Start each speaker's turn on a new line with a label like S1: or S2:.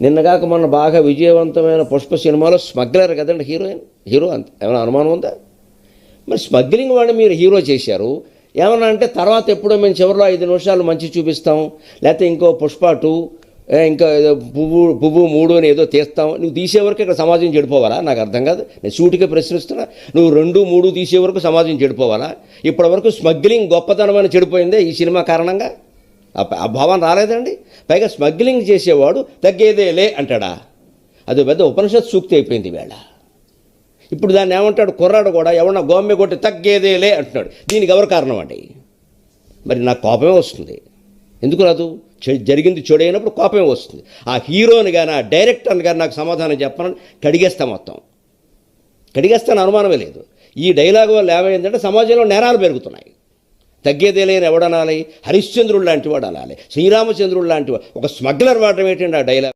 S1: నిన్నగాక మొన్న బాగా విజయవంతమైన పుష్ప సినిమాలో స్మగ్లర్ కదండి హీరోయిన్? హీరో అంత. ఏమైనా అనుమానం ఉందా? మరి స్మగ్లింగ్ వాడిని మీరు హీరో చేశారు. ఏమన్నా అంటే తర్వాత ఎప్పుడో మేము చివరిలో ఐదు నిమిషాలు మంచి చూపిస్తాం. లేకపోతే ఇంకో పుష్ప టూ ఇంకా ఏదో పువ్వు పువ్వు మూడు అని ఏదో తీస్తాం. నువ్వు తీసే వరకు ఇక్కడ సమాజం చెడిపోవాలా? నాకు అర్థం కాదు. నేను సూటిగా ప్రశ్నిస్తున్నా. నువ్వు రెండు మూడు తీసే వరకు సమాజం చెడిపోవాలా? ఇప్పటి వరకు స్మగ్లింగ్ గొప్పతనం అని చెడిపోయిందే ఈ సినిమా కారణంగా? ఆ భావం రాలేదండి. పైగా స్మగ్లింగ్ చేసేవాడు తగ్గేదేలే అంటాడా. అది పెద్ద ఉపనిషత్ సూక్తి అయిపోయింది వేళ. ఇప్పుడు దాన్ని ఏమంటాడు? కుర్రాడు కూడా ఎవరన్నా గోమ్మె కొట్టి తగ్గేదేలే అంటున్నాడు. దీనికి ఎవరు కారణం అండి? మరి నాకు కోపమే వస్తుంది. ఎందుకు రాదు? జరిగింది చెడైనప్పుడు కోపమే వస్తుంది. ఆ హీరోని కానీ ఆ డైరెక్టర్ని కానీ నాకు సమాధానం చెప్పనని కడిగేస్తా మొత్తం. కడిగేస్తాను అనుమానమే లేదు. ఈ డైలాగ్ వల్ల ఏమైందంటే సమాజంలో నేరాలు పెరుగుతున్నాయి. తగ్గేదేలేని ఎవడనాలి? హరిశ్చంద్రుడు లాంటి వాడు అనాలి శ్రీరామచంద్రుడు లాంటి ఒక స్మగ్లర్ వాడడం ఏంటండి ఆ డైలాగ్?